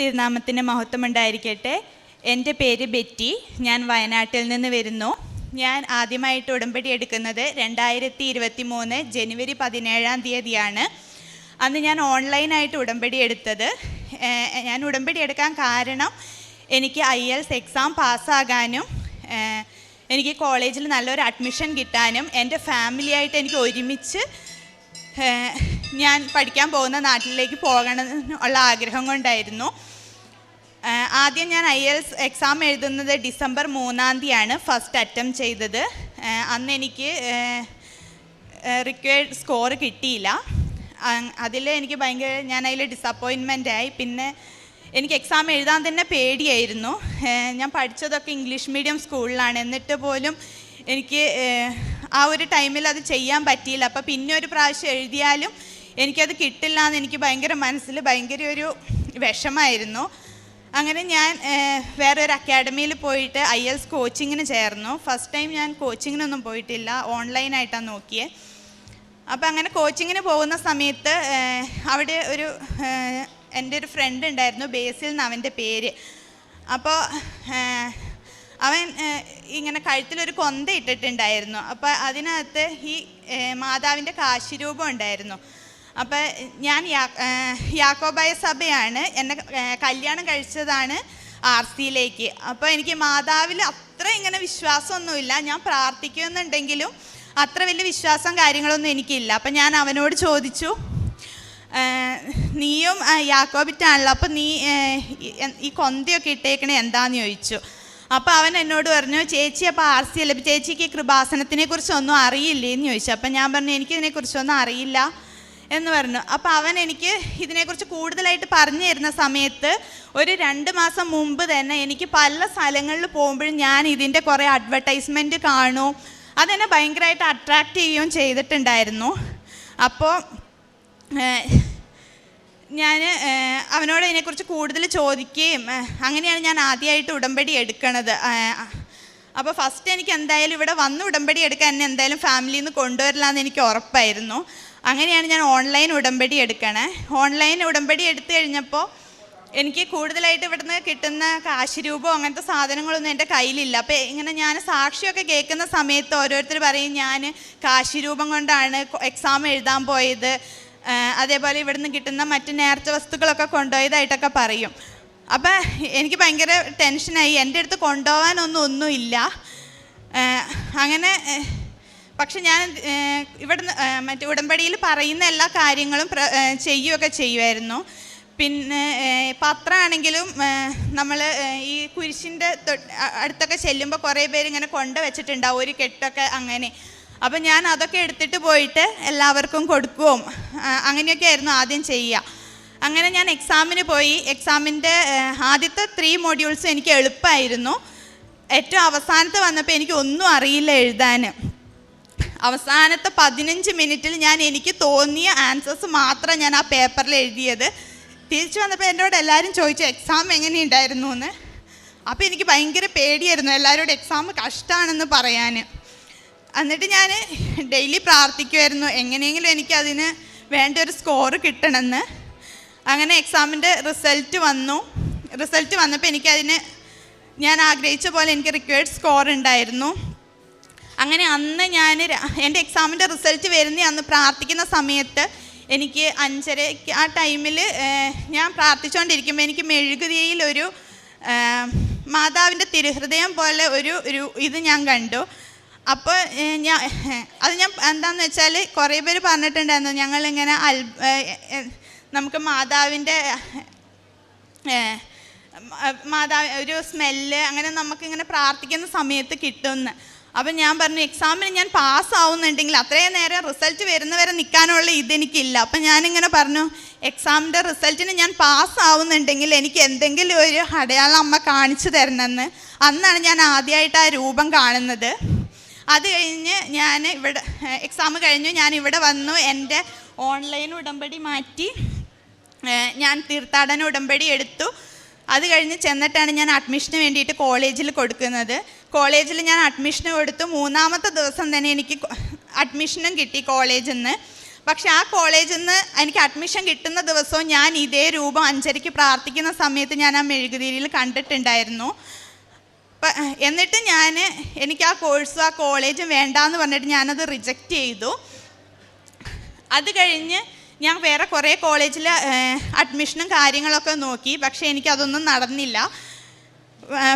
തിരുനാമത്തിന്റെ മഹത്വം ഉണ്ടായിരിക്കട്ടെ എന്റെ പേര് ബെറ്റി. ഞാൻ വയനാട്ടിൽ നിന്ന് വരുന്നു. ഞാൻ ആദ്യമായിട്ട് ഉടമ്പടി എടുക്കുന്നത് രണ്ടായിരത്തി ഇരുപത്തി മൂന്ന് ജനുവരി പതിനേഴാം തീയതിയാണ്. അന്ന് ഞാൻ ഓൺലൈനായിട്ട് ഉടമ്പടി എടുത്തത്. ഞാൻ ഉടമ്പടി എടുക്കാൻ കാരണം എനിക്ക് ഐ എൽസ് എക്സാം പാസ്സാകാനും എനിക്ക് കോളേജിൽ നല്ലൊരു അഡ്മിഷൻ കിട്ടാനും എന്റെ ഫാമിലിയായിട്ട് എനിക്ക് ഒരുമിച്ച് ഞാൻ പഠിക്കാൻ പോകുന്ന നാട്ടിലേക്ക് പോകണം ഉള്ള ആഗ്രഹം കൊണ്ടായിരുന്നു. ആദ്യം ഞാൻ ഐ എൽസ് എക്സാം എഴുതുന്നത് ഡിസംബർ മൂന്നാം തീയതിയാണ്. ഫസ്റ്റ് അറ്റംപ്റ്റ് ചെയ്തത്. അന്ന് എനിക്ക് റിക്വയർഡ് സ്കോർ കിട്ടിയില്ല. അതിൽ എനിക്ക് ഭയങ്കര ഞാൻ അതിൽ ഡിസപ്പോയിൻമെന്റ് ആയി. പിന്നെ എനിക്ക് എക്സാം എഴുതാൻ തന്നെ പേടിയായിരുന്നു. ഞാൻ പഠിച്ചതൊക്കെ ഇംഗ്ലീഷ് മീഡിയം സ്കൂളിലാണ് എന്നിട്ട് പോലും എനിക്ക് ആ ഒരു ടൈമിൽ അത് ചെയ്യാൻ പറ്റിയില്ല. അപ്പോൾ പിന്നെ ഒരു പ്രാവശ്യം എഴുതിയാലും എനിക്കത് കിട്ടില്ല എന്ന് എനിക്ക് ഭയങ്കര മനസ്സിൽ ഭയങ്കര ഒരു വിഷമായിരുന്നു. അങ്ങനെ ഞാൻ വേറെ ഒരു അക്കാഡമിയിൽ പോയിട്ട് ഐ എൽസ് കോച്ചിങ്ങിന് ചേർന്നു. ഫസ്റ്റ് ടൈം ഞാൻ കോച്ചിങ്ങിനൊന്നും പോയിട്ടില്ല. ഓൺലൈനായിട്ടാണ് നോക്കിയത് അപ്പോൾ അങ്ങനെ കോച്ചിങ്ങിന് പോകുന്ന സമയത്ത് അവിടെ ഒരു എന്റെ ഒരു ഫ്രണ്ട് ഉണ്ടായിരുന്നു. ബേസിൽ നിന്ന് അവന്റെ പേര്. അപ്പോൾ അവൻ ഇങ്ങനെ കഴുത്തിലൊരു കൊന്ത ഇട്ടിട്ടുണ്ടായിരുന്നു. അപ്പോൾ അതിനകത്ത് ഈ മാതാവിന്റെ കാശിരൂപം ഉണ്ടായിരുന്നു. അപ്പോൾ ഞാൻ യാക്കോബായ സഭയാണ്. എന്നെ കല്യാണം കഴിച്ചതാണ് ആർ സിയിലേക്ക്. അപ്പോൾ എനിക്ക് മാതാവിൽ അത്ര ഇങ്ങനെ വിശ്വാസമൊന്നുമില്ല. ഞാൻ പ്രാർത്ഥിക്കുന്നുണ്ടെങ്കിലും അത്ര വലിയ വിശ്വാസം കാര്യങ്ങളൊന്നും എനിക്കില്ല. അപ്പം ഞാൻ അവനോട് ചോദിച്ചു നീയും യാക്കോബിറ്റാണല്ലോ. അപ്പം നീ ഈ- കൊന്തയൊക്കെ ഇട്ടേക്കണേ എന്താന്ന് ചോദിച്ചു. അപ്പോൾ അവൻ എന്നോട് പറഞ്ഞു ചേച്ചി അപ്പോൾ ആർ സി അല്ല ചേച്ചിക്ക് കൃപാസനത്തിനെ കുറിച്ചൊന്നും അറിയില്ലേ എന്ന് ചോദിച്ചു. അപ്പം ഞാൻ പറഞ്ഞു എനിക്കിതിനെക്കുറിച്ചൊന്നും അറിയില്ല. എന്ന് പറഞ്ഞു. അപ്പോൾ അവൻ എനിക്ക് ഇതിനെക്കുറിച്ച് കൂടുതലായിട്ട് പറഞ്ഞു തരുന്ന സമയത്ത് ഒരു രണ്ട് മാസം മുമ്പ് തന്നെ എനിക്ക് പല സ്ഥലങ്ങളിൽ പോകുമ്പോഴും ഞാൻ ഇതിന്റെ കുറേ അഡ്വർടൈസ്മെന്റ് കാണും. അതെന്നെ ഭയങ്കരമായിട്ട് അട്രാക്റ്റ് ചെയ്യുകയും ചെയ്തിട്ടുണ്ടായിരുന്നു. അപ്പോൾ ഞാൻ അവനോട് ഇതിനെക്കുറിച്ച് കൂടുതൽ ചോദിക്കുകയും അങ്ങനെയാണ് ഞാൻ ആദ്യമായിട്ട് ഉടമ്പടി എടുക്കണത്. അപ്പോൾ ഫസ്റ്റ് എനിക്ക് എന്തായാലും ഇവിടെ വന്ന് ഉടമ്പടി എടുക്കാൻ എന്നെ എന്തായാലും ഫാമിലിയിൽ നിന്ന് കൊണ്ടുവരില്ല എന്ന് എനിക്ക് ഉറപ്പായിരുന്നു. അങ്ങനെയാണ് ഞാൻ ഓൺലൈൻ ഉടമ്പടി എടുക്കണേ. ഓൺലൈൻ ഉടമ്പടി എടുത്തു കഴിഞ്ഞപ്പോൾ എനിക്ക് കൂടുതലായിട്ട് ഇവിടുന്ന് കിട്ടുന്ന കാശ് രൂപം അങ്ങനത്തെ സാധനങ്ങളൊന്നും എന്റെ കയ്യിലില്ല. അപ്പോൾ ഇങ്ങനെ ഞാൻ സാക്ഷിയൊക്കെ കേൾക്കുന്ന സമയത്ത് ഓരോരുത്തർ പറയും ഞാൻ കാശ് രൂപം കൊണ്ടാണ് എക്സാം എഴുതാൻ പോയത്. അതേപോലെ ഇവിടുന്ന് കിട്ടുന്ന മറ്റ് നേർച്ച വസ്തുക്കളൊക്കെ കൊണ്ടുപോയതായിട്ടൊക്കെ പറയും. അപ്പം എനിക്ക് ഭയങ്കര ടെൻഷനായി എന്റെ അടുത്ത് കൊണ്ടുപോകാനൊന്നും ഒന്നുമില്ല. അങ്ങനെ പക്ഷെ ഞാൻ ഇവിടെ മറ്റേ ഉടമ്പടിയിൽ പറയുന്ന എല്ലാ കാര്യങ്ങളും ചെയ്യുകയൊക്കെ ചെയ്യുമായിരുന്നു പിന്നെ പത്രമാണെങ്കിലും നമ്മൾ ഈ കുരിശിന്റെ അടുത്തൊക്കെ ചെല്ലുമ്പോൾ കുറേ പേര് ഇങ്ങനെ കൊണ്ട് വെച്ചിട്ടുണ്ടാവും ഒരു കെട്ടൊക്കെ അങ്ങനെ. അപ്പം ഞാൻ അതൊക്കെ എടുത്തിട്ട് പോയിട്ട് എല്ലാവർക്കും കൊടുക്കുകയും അങ്ങനെയൊക്കെ ആയിരുന്നു ആദ്യം ചെയ്യുക. അങ്ങനെ ഞാൻ എക്സാമിന് പോയി. എക്സാമിന്റെ ആദ്യത്തെ ത്രീ മോഡ്യൂൾസ് എനിക്ക് എളുപ്പമായിരുന്നു ഏറ്റവും അവസാനത്ത് വന്നപ്പോൾ എനിക്ക് ഒന്നും അറിയില്ല എഴുതാൻ അവസാനത്തെ പതിനഞ്ച് മിനിറ്റിൽ ഞാൻ എനിക്ക് തോന്നിയ ആൻസേഴ്സ് മാത്രം ഞാൻ ആ പേപ്പറിൽ എഴുതിയത്. തിരിച്ചു വന്നപ്പോൾ എന്നോട് എല്ലാവരും ചോദിച്ചു എക്സാം എങ്ങനെയുണ്ടായിരുന്നു എന്ന്? അപ്പോൾ എനിക്ക് ഭയങ്കര പേടിയായിരുന്നു എല്ലാവരോടും എക്സാം കഷ്ടമാണെന്ന് പറയാൻ എന്നിട്ട് ഞാൻ ഡെയിലി പ്രാർത്ഥിക്കുമായിരുന്നു എങ്ങനെയെങ്കിലും എനിക്ക് എനിക്കതിന് വേണ്ട ഒരു സ്കോർ കിട്ടണമെന്ന്. അങ്ങനെ എക്സാമിന്റെ റിസൾട്ട് വന്നു. റിസൾട്ട് വന്നപ്പോൾ എനിക്കതിന് ഞാൻ ആഗ്രഹിച്ച പോലെ എനിക്ക് റിക്വയർഡ് സ്കോർ ഉണ്ടായിരുന്നു അങ്ങനെ അന്ന് ഞാൻ എന്റെ എക്സാമിന്റെ റിസൾട്ട് വരുന്ന അന്ന് പ്രാർത്ഥിക്കുന്ന സമയത്ത് എനിക്ക് അഞ്ചരയ്ക്ക് ആ ടൈമിൽ ഞാൻ പ്രാർത്ഥിച്ചുകൊണ്ടിരിക്കുമ്പോൾ എനിക്ക് മെഴുകുതിയിലൊരു മാതാവിന്റെ തിരുഹൃദയം പോലെ ഒരു ഒരു ഇത് ഞാൻ കണ്ടു. അപ്പോൾ ഞാൻ അത് ഞാൻ എന്താണെന്ന് വെച്ചാൽ കുറേ പേര് പറഞ്ഞിട്ടുണ്ടായിരുന്നു. ഞങ്ങളിങ്ങനെ അൽ നമുക്ക് മാതാവിന്റെ മാതാവ് ഒരു സ്മെല്ല് അങ്ങനെ നമുക്കിങ്ങനെ പ്രാർത്ഥിക്കുന്ന സമയത്ത് കിട്ടുമെന്ന് അപ്പം ഞാൻ പറഞ്ഞു എക്സാമിന് ഞാൻ പാസ്സാവുന്നുണ്ടെങ്കിൽ അത്രയും നേരം റിസൾട്ട് വരുന്നവരെ നിൽക്കാനുള്ള ഇതെനിക്കില്ല അപ്പം ഞാനിങ്ങനെ പറഞ്ഞു എക്സാമിന്റെ റിസൾട്ടിന് ഞാൻ പാസ്സാവുന്നുണ്ടെങ്കിൽ എനിക്ക് എന്തെങ്കിലും ഒരു അടയാളം അമ്മ കാണിച്ചു തരണമെന്ന്. അന്നാണ് ഞാൻ ആദ്യമായിട്ട് ആ രൂപം കാണുന്നത്. അത് കഴിഞ്ഞ് ഞാൻ ഇവിടെ എക്സാം കഴിഞ്ഞു ഞാൻ ഇവിടെ വന്നു. എന്റെ ഓൺലൈൻ ഉടമ്പടി മാറ്റി ഞാൻ തീർത്ഥാടന ഉടമ്പടി എടുത്തു. അത് കഴിഞ്ഞ് ചെന്നിട്ടാണ് ഞാൻ അഡ്മിഷന് വേണ്ടിയിട്ട് കോളേജിൽ കൊടുക്കുന്നത്. കോളേജിൽ ഞാൻ അഡ്മിഷൻ കൊടുത്തു മൂന്നാമത്തെ ദിവസം തന്നെ എനിക്ക് അഡ്മിഷനും കിട്ടി കോളേജിൽ നിന്ന് പക്ഷേ ആ കോളേജിൽ നിന്ന് എനിക്ക് അഡ്മിഷൻ കിട്ടുന്ന ദിവസവും ഞാൻ ഇതേ രൂപം അഞ്ചരയ്ക്ക് പ്രാർത്ഥിക്കുന്ന സമയത്ത് ഞാൻ ആ മെഴുകുതിരിയിൽ കണ്ടിട്ടുണ്ടായിരുന്നു. എന്നിട്ട് ഞാൻ എനിക്ക് ആ കോഴ്സും ആ കോളേജും വേണ്ടാന്ന് പറഞ്ഞിട്ട് ഞാനത് റിജക്റ്റ് ചെയ്തു. അത് കഴിഞ്ഞ് ഞാൻ വേറെ കുറേ കോളേജിൽ അഡ്മിഷനും കാര്യങ്ങളൊക്കെ നോക്കി. പക്ഷേ എനിക്കതൊന്നും നടന്നില്ല.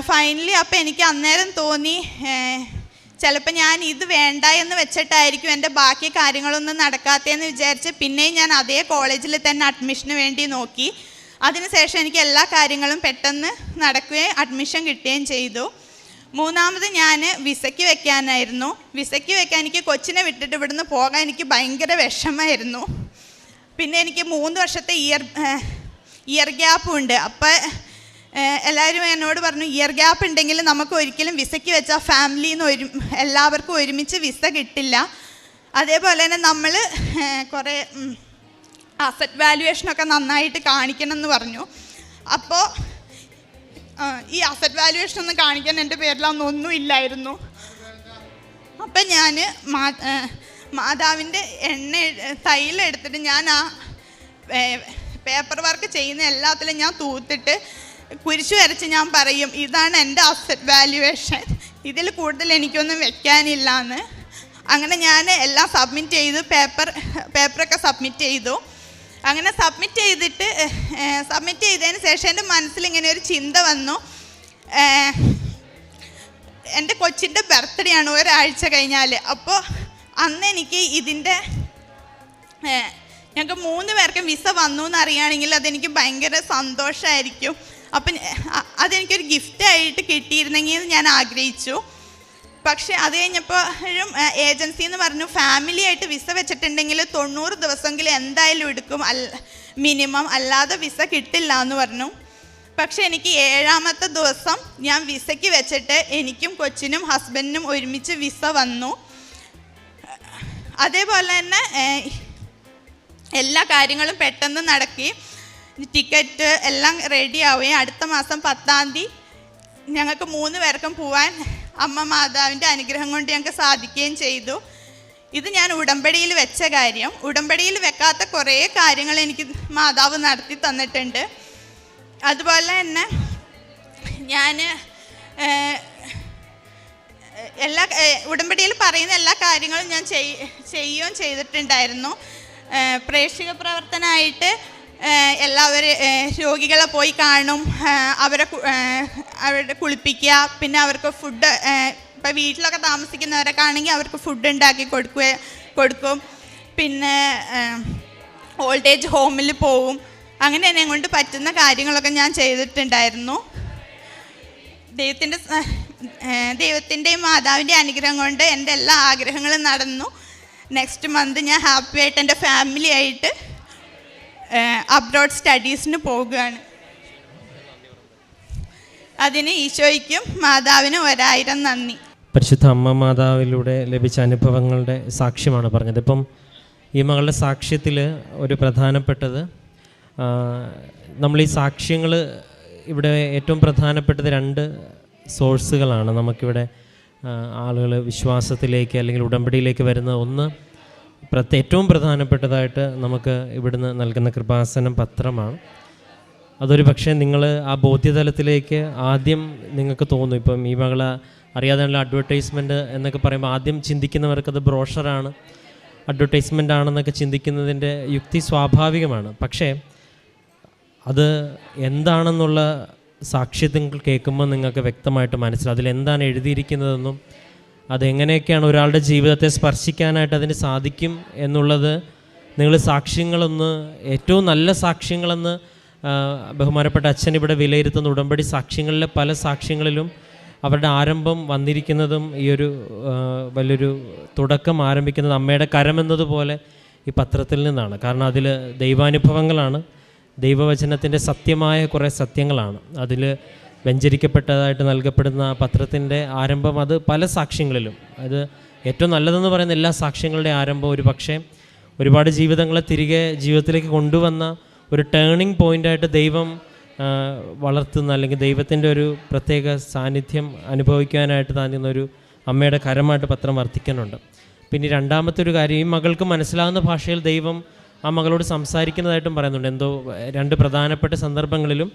ഫൈനലി അപ്പോൾ എനിക്ക് അന്നേരം തോന്നി ചിലപ്പോൾ ഞാൻ ഇത് വേണ്ട എന്ന് വെച്ചിട്ടായിരിക്കും എന്റെ ബാക്കി കാര്യങ്ങളൊന്നും നടക്കാത്തതെന്ന് വിചാരിച്ച് പിന്നെയും ഞാൻ അതേ കോളേജിൽ തന്നെ അഡ്മിഷന് വേണ്ടി നോക്കി. അതിനുശേഷം എനിക്ക് എല്ലാ കാര്യങ്ങളും പെട്ടെന്ന് നടക്കുകയും അഡ്മിഷൻ കിട്ടുകയും ചെയ്തു. മൂന്നാമത് ഞാൻ വിസയ്ക്ക് വെക്കാനായിരുന്നു. വിസയ്ക്ക് വെക്കാൻ എനിക്ക് കൊച്ചിനെ വിട്ടിട്ട് ഇവിടുന്ന് പോകാൻ എനിക്ക് ഭയങ്കര വിഷമമായിരുന്നു. പിന്നെ എനിക്ക് മൂന്ന് വർഷത്തെ ഇയർ ഇയർ ഗ്യാപ്പും ഉണ്ട്. അപ്പോൾ എല്ലാവരും എന്നോട് പറഞ്ഞു ഇയർ ഗ്യാപ്പ് ഉണ്ടെങ്കിൽ നമുക്ക് ഒരിക്കലും വിസയ്ക്ക് വെച്ചാൽ ഫാമിലിയിൽ നിന്ന് ഒരു എല്ലാവർക്കും ഒരുമിച്ച് വിസ കിട്ടില്ല. അതേപോലെ തന്നെ നമ്മൾ കുറേ അസറ്റ് വാല്യുവേഷനൊക്കെ നന്നായിട്ട് കാണിക്കണം എന്ന് പറഞ്ഞു. അപ്പോൾ ഈ അസറ്റ് വാല്യുവേഷൻ ഒന്ന് കാണിക്കാൻ എന്റെ പേരിലൊന്നും ഒന്നും ഇല്ലായിരുന്നു. അപ്പം ഞാൻ മാ മാതാവിന്റെ എണ്ണ തൈലം എടുത്തിട്ട് ഞാൻ ആ പേപ്പർ വർക്ക് ചെയ്യുന്ന എല്ലാത്തിലും ഞാൻ തൂത്തിട്ട് കുരിശു വരച്ച് ഞാൻ പറയും ഇതാണ് എന്റെ അസറ്റ് വാല്യുവേഷൻ ഇതിൽ കൂടുതൽ എനിക്കൊന്നും വെക്കാനില്ല എന്ന് അങ്ങനെ ഞാൻ എല്ലാം സബ്മിറ്റ് ചെയ്തു പേപ്പർ പേപ്പറൊക്കെ സബ്മിറ്റ് ചെയ്തു. അങ്ങനെ സബ്മിറ്റ് ചെയ്തിട്ട് സബ്മിറ്റ് ചെയ്തതിന് ശേഷം എന്റെ മനസ്സിൽ ഇങ്ങനെ ഒരു ചിന്ത വന്നു. എന്റെ കൊച്ചിന്റെ ബർത്ത്ഡേ ആണ് ഒരാഴ്ച കഴിഞ്ഞാൽ. അപ്പോൾ അന്ന് എനിക്ക് ഇതിന്റെ ഞങ്ങൾക്ക് മൂന്ന് പേർക്ക് വിസ വന്നു എന്നറിയുകയാണെങ്കിൽ അതെനിക്ക് ഭയങ്കര സന്തോഷമായിരിക്കും. അപ്പം അതെനിക്കൊരു ഗിഫ്റ്റായിട്ട് കിട്ടിയിരുന്നെങ്കിൽ ഞാൻ ആഗ്രഹിച്ചു. പക്ഷേ അത് കഴിഞ്ഞപ്പോഴും ഏജൻസി എന്ന് പറഞ്ഞു ഫാമിലി ആയിട്ട് വിസ വെച്ചിട്ടുണ്ടെങ്കിൽ തൊണ്ണൂറ് ദിവസമെങ്കിലും എന്തായാലും എടുക്കും. അല്ല മിനിമം അല്ലാതെ വിസ കിട്ടില്ല എന്ന് പറഞ്ഞു. പക്ഷേ എനിക്ക് ഏഴാമത്തെ ദിവസം ഞാൻ വിസയ്ക്ക് വെച്ചിട്ട് എനിക്കും കൊച്ചിനും ഹസ്ബൻഡിനും ഒരുമിച്ച് വിസ വന്നു. അതേപോലെ തന്നെ എല്ലാ കാര്യങ്ങളും പെട്ടെന്ന് നടക്കുകയും ടിക്കറ്റ് എല്ലാം റെഡി ആവുകയും അടുത്ത മാസം പത്താം തീയതി ഞങ്ങൾക്ക് മൂന്ന് പേർക്കും പോവാൻ അമ്മ മാതാവിന്റെ അനുഗ്രഹം കൊണ്ട് ഞങ്ങൾക്ക് സാധിക്കുകയും ചെയ്തു. ഇത് ഞാൻ ഉടമ്പടിയിൽ വെച്ച കാര്യം. ഉടമ്പടിയിൽ വെക്കാത്ത കുറേ കാര്യങ്ങൾ എനിക്ക് മാതാവ് നടത്തി തന്നിട്ടുണ്ട്. അതുപോലെ തന്നെ ഞാൻ എല്ലാ ഉടമ്പടിയിൽ പറയുന്ന എല്ലാ കാര്യങ്ങളും ഞാൻ ചെയ്- ചെയ്യുകയും ചെയ്തിട്ടുണ്ടായിരുന്നു. പ്രേക്ഷിക പ്രവർത്തനമായിട്ട് എല്ലാവരും രോഗികളെ പോയി കാണും. അവരെ അവരുടെ കുളിപ്പിക്കുക. പിന്നെ അവർക്ക് ഫുഡ് ഇപ്പം വീട്ടിലൊക്കെ താമസിക്കുന്നവരൊക്കെ ആണെങ്കിൽ അവർക്ക് ഫുഡ് ഉണ്ടാക്കി കൊടുക്കുക കൊടുക്കും. പിന്നെ ഓൾഡ് ഏജ് ഹോമിൽ പോവും. അങ്ങനെ എന്നെ കൊണ്ട് പറ്റുന്ന കാര്യങ്ങളൊക്കെ ഞാൻ ചെയ്തിട്ടുണ്ടായിരുന്നു. ദൈവത്തിന്റെ ദൈവത്തിന്റെയും മാതാവിന്റെ അനുഗ്രഹം കൊണ്ട് എന്റെ എല്ലാ ആഗ്രഹങ്ങളും നടന്നു. നെക്സ്റ്റ് മന്ത് ഞാൻ ഹാപ്പി ആയിട്ട് എന്റെ ഫാമിലി ആയിട്ട് അബ്രോഡ് സ്റ്റഡീസിന് പോകുകയാണ്. അതിന് ഈശോയ്ക്കും മാതാവിനും ഒരായിരം നന്ദി. പരിശുദ്ധ അമ്മ മാതാവിലൂടെ ലഭിച്ച അനുഭവങ്ങളുടെ സാക്ഷ്യമാണ് പറഞ്ഞത്. ഇപ്പം ഈ മകളുടെ സാക്ഷ്യത്തിൽ ഒരു പ്രധാനപ്പെട്ടത് നമ്മൾ ഈ സാക്ഷ്യങ്ങൾ ഇവിടെ ഏറ്റവും പ്രധാനപ്പെട്ടത് രണ്ട് സോഴ്സുകളാണ് നമുക്കിവിടെ ആളുകൾ വിശ്വാസത്തിലേക്ക് അല്ലെങ്കിൽ ഉടമ്പടിയിലേക്ക് വരുന്ന ഒന്ന് ഏറ്റവും പ്രധാനപ്പെട്ടതായിട്ട് നമുക്ക് ഇവിടുന്ന് നൽകുന്ന കൃപാസനം പത്രമാണ്. അതൊരു പക്ഷേ നിങ്ങൾ ആ ബോധ്യതലത്തിലേക്ക് ആദ്യം നിങ്ങൾക്ക് തോന്നും. ഇപ്പം ഈ മകളെ അറിയാതെയുള്ള അഡ്വർടൈസ്മെന്റ് എന്നൊക്കെ പറയുമ്പോൾ ആദ്യം ചിന്തിക്കുന്നവർക്കത് ബ്രോഷറാണ് അഡ്വർടൈസ്മെന്റ് ആണെന്നൊക്കെ ചിന്തിക്കുന്നതിന്റെ യുക്തി സ്വാഭാവികമാണ്. പക്ഷേ അത് എന്താണെന്നുള്ള സാക്ഷ്യത്തിൽ കേൾക്കുമ്പോൾ നിങ്ങൾക്ക് വ്യക്തമായിട്ട് മനസ്സിലാവും. അതിലെന്താണ് എഴുതിയിരിക്കുന്നതെന്നും അതെങ്ങനെയൊക്കെയാണ് ഒരാളുടെ ജീവിതത്തെ സ്പർശിക്കാനായിട്ട് അതിന് സാധിക്കും എന്നുള്ളത്? നിങ്ങൾ സാക്ഷ്യങ്ങളൊന്ന് ഏറ്റവും നല്ല സാക്ഷ്യങ്ങളെന്ന് ബഹുമാനപ്പെട്ട അച്ഛൻ ഇവിടെ വിലയിരുത്തുന്ന ഉടമ്പടി സാക്ഷ്യങ്ങളിലെ പല സാക്ഷ്യങ്ങളിലും അവരുടെ ആരംഭം വന്നിരിക്കുന്നതും ഈ ഒരു വലിയൊരു തുടക്കം ആരംഭിക്കുന്നത് അമ്മയുടെ കരമെന്നതുപോലെ ഈ പത്രത്തിൽ നിന്നാണ്. കാരണം അതിൽ ദൈവാനുഭവങ്ങളാണ്. ദൈവവചനത്തിന്റെ സത്യമായ കുറേ സത്യങ്ങളാണ്. അതിൽ വ്യഞ്ചരിക്കപ്പെട്ടതായിട്ട് നൽകപ്പെടുന്ന പത്രത്തിന്റെ ആരംഭം അത് പല സാക്ഷ്യങ്ങളിലും. അത് ഏറ്റവും നല്ലതെന്ന് പറയുന്ന എല്ലാ സാക്ഷ്യങ്ങളുടെ ആരംഭം ഒരു പക്ഷേ ഒരുപാട് ജീവിതങ്ങളെ തിരികെ ജീവിതത്തിലേക്ക് കൊണ്ടുവന്ന ഒരു ടേണിംഗ് പോയിന്റായിട്ട് ദൈവം വളർത്തുന്ന അല്ലെങ്കിൽ ദൈവത്തിന്റെ ഒരു പ്രത്യേക സാന്നിധ്യം അനുഭവിക്കാനായിട്ട് താങ്ങുന്ന ഒരു അമ്മയുടെ കരമായിട്ട് പത്രം വർദ്ധിക്കുന്നുണ്ട് പിന്നെ രണ്ടാമത്തെ ഒരു കാര്യം ഈ മകൾക്ക് മനസ്സിലാകുന്ന ഭാഷയിൽ ദൈവം ആ മകളോട് സംസാരിക്കുന്നതായിട്ടും പറയുന്നുണ്ട്. എന്തോ രണ്ട് പ്രധാനപ്പെട്ട സന്ദർഭങ്ങളിലും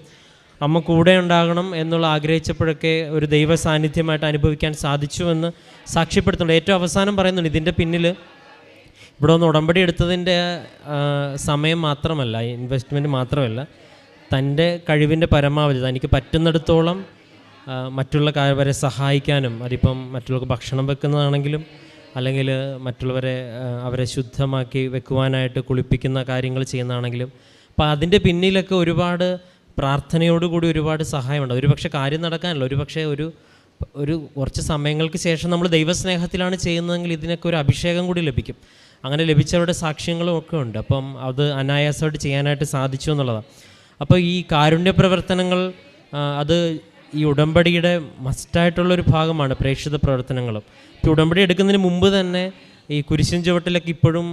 അമ്മ കൂടെ ഉണ്ടാകണം എന്നുള്ള ആഗ്രഹിച്ചപ്പോഴൊക്കെ ഒരു ദൈവ സാന്നിധ്യമായിട്ട് അനുഭവിക്കാൻ സാധിച്ചുവെന്ന് സാക്ഷ്യപ്പെടുത്തുന്നുണ്ട്. ഏറ്റവും അവസാനം പറയുന്നുണ്ട് ഇതിന്റെ പിന്നിൽ ഇവിടെ ഒന്ന് ഉടമ്പടി എടുത്തതിന്റെ സമയം മാത്രമല്ല ഇൻവെസ്റ്റ്മെന്റ് മാത്രമല്ല തന്റെ കഴിവിന്റെ പരമാവധി തനിക്ക് പറ്റുന്നിടത്തോളം മറ്റുള്ള കാര്യവരെ സഹായിക്കാനും അതിപ്പം മറ്റുള്ളവർക്ക് ഭക്ഷണം വെക്കുന്നതാണെങ്കിലും അല്ലെങ്കിൽ മറ്റുള്ളവരെ അവരെ ശുദ്ധമാക്കി വെക്കുവാനായിട്ട് കുളിപ്പിക്കുന്ന കാര്യങ്ങൾ ചെയ്യുന്നതാണെങ്കിലും അപ്പോൾ അതിന്റെ പിന്നിലൊക്കെ ഒരുപാട് പ്രാർത്ഥനയോടുകൂടി ഒരുപാട് സഹായമുണ്ട്. ഒരുപക്ഷെ കാര്യം നടക്കാനല്ല. ഒരുപക്ഷെ ഒരു ഒരു കുറച്ച് സമയങ്ങൾക്ക് ശേഷം നമ്മൾ ദൈവസ്നേഹത്തിലാണ് ചെയ്യുന്നതെങ്കിൽ ഇതിനൊക്കെ ഒരു അഭിഷേകം കൂടി ലഭിക്കും. അങ്ങനെ ലഭിച്ചവരുടെ സാക്ഷ്യങ്ങളും ഒക്കെ ഉണ്ട്. അപ്പം അത് അനായാസമായിട്ട് ചെയ്യാനായിട്ട് സാധിച്ചു എന്നുള്ളതാണ്. അപ്പോൾ ഈ കാരുണ്യ പ്രവർത്തനങ്ങൾ അത് ഈ ഉടമ്പടിയുടെ മസ്റ്റായിട്ടുള്ളൊരു ഭാഗമാണ് പ്രേക്ഷിത പ്രവർത്തനങ്ങളും. ഇപ്പോൾ ഉടമ്പടി എടുക്കുന്നതിന് മുമ്പ് തന്നെ ഈ കുരിശിൻ ചുവട്ടിലൊക്കെ ഇപ്പോഴും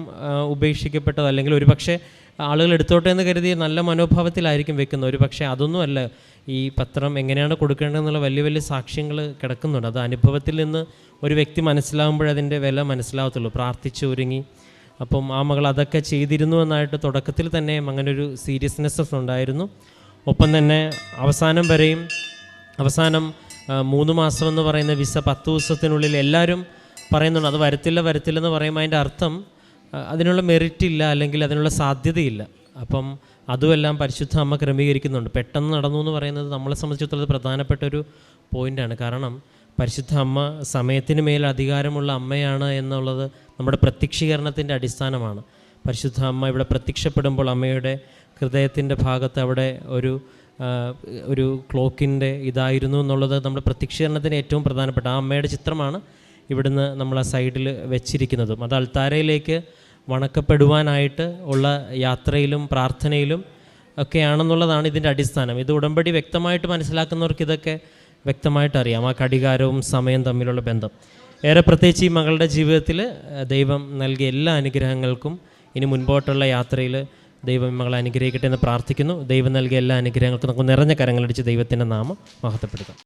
ഉപേക്ഷിക്കപ്പെട്ടത് അല്ലെങ്കിൽ ഒരുപക്ഷെ ആളുകൾ എടുത്തോട്ടെ എന്ന് കരുതി നല്ല മനോഭാവത്തിലായിരിക്കും വെക്കുന്നത്. ഒരു പക്ഷേ അതൊന്നുമല്ല ഈ പത്രം എങ്ങനെയാണ് കൊടുക്കേണ്ടതെന്നുള്ള വലിയ വലിയ സാക്ഷ്യങ്ങൾ കിടക്കുന്നുണ്ട്. അത് അനുഭവത്തിൽ നിന്ന് ഒരു വ്യക്തി മനസ്സിലാകുമ്പോഴതിന്റെ വില മനസ്സിലാവത്തുള്ളൂ. പ്രാർത്ഥിച്ച് ഒരുങ്ങി. അപ്പം ആ മകൾ അതൊക്കെ ചെയ്തിരുന്നു എന്നായിട്ട് തുടക്കത്തിൽ തന്നെ അങ്ങനെ ഒരു സീരിയസ്നെസ് ഉണ്ടായിരുന്നു. ഒപ്പം തന്നെ അവസാനം വരെയും അവസാനം മൂന്ന് മാസം എന്ന് പറയുന്ന വിസ പത്ത് ദിവസത്തിനുള്ളിൽ എല്ലാവരും പറയുന്നുണ്ട്. അത് വരത്തില്ല വരത്തില്ലെന്ന് പറയുമ്പോൾ അതിന്റെ അർത്ഥം അതിനുള്ള മെറിറ്റ് ഇല്ല അല്ലെങ്കിൽ അതിനുള്ള സാധ്യതയില്ല. അപ്പം അതുമെല്ലാം പരിശുദ്ധ അമ്മ ക്രമീകരിക്കുന്നുണ്ട്. പെട്ടെന്ന് നടന്നു എന്ന് പറയുന്നത് നമ്മളെ സംബന്ധിച്ചിടത്തോളം പ്രധാനപ്പെട്ട ഒരു പോയിന്റാണ് കാരണം പരിശുദ്ധ അമ്മ സമയത്തിന് മേൽ അധികാരമുള്ള അമ്മയാണ് എന്നുള്ളത് നമ്മുടെ പ്രത്യക്ഷീകരണത്തിന്റെ അടിസ്ഥാനമാണ്. പരിശുദ്ധ അമ്മ ഇവിടെ പ്രത്യക്ഷപ്പെടുമ്പോൾ അമ്മയുടെ ഹൃദയത്തിന്റെ ഭാഗത്ത് അവിടെ ഒരു ഒരു ക്ലോക്കിന്റെ ഇതായിരുന്നു എന്നുള്ളത് നമ്മുടെ പ്രത്യക്ഷീകരണത്തിന് ഏറ്റവും പ്രധാനപ്പെട്ട ആ അമ്മയുടെ ചിത്രമാണ് ഇവിടുന്ന് നമ്മൾ ആ സൈഡിൽ വെച്ചിരിക്കുന്നതും. അത് അൾത്താരയിലേക്ക് വണക്കപ്പെടുവാനായിട്ട് ഉള്ള യാത്രയിലും പ്രാർത്ഥനയിലും ഒക്കെയാണെന്നുള്ളതാണ് ഇതിന്റെ അടിസ്ഥാനം. ഇത് ഉടമ്പടി വ്യക്തമായിട്ട് മനസ്സിലാക്കുന്നവർക്ക് ഇതൊക്കെ വ്യക്തമായിട്ട് അറിയാം ആ കടികാരവും സമയം തമ്മിലുള്ള ബന്ധം. ഏറെ പ്രത്യേകിച്ച് ഈ മകളുടെ ജീവിതത്തിൽ ദൈവം നൽകിയ എല്ലാ അനുഗ്രഹങ്ങൾക്കും ഇനി മുൻപോട്ടുള്ള യാത്രയിൽ ദൈവം മകളെ അനുഗ്രഹിക്കട്ടെ എന്ന് പ്രാർത്ഥിക്കുന്നു. ദൈവം നൽകിയ എല്ലാ അനുഗ്രഹങ്ങൾക്കും നമുക്ക് നിറഞ്ഞ കരങ്ങളടിച്ച് ദൈവത്തിന്റെ നാമം മഹത്വപ്പെടുത്താം.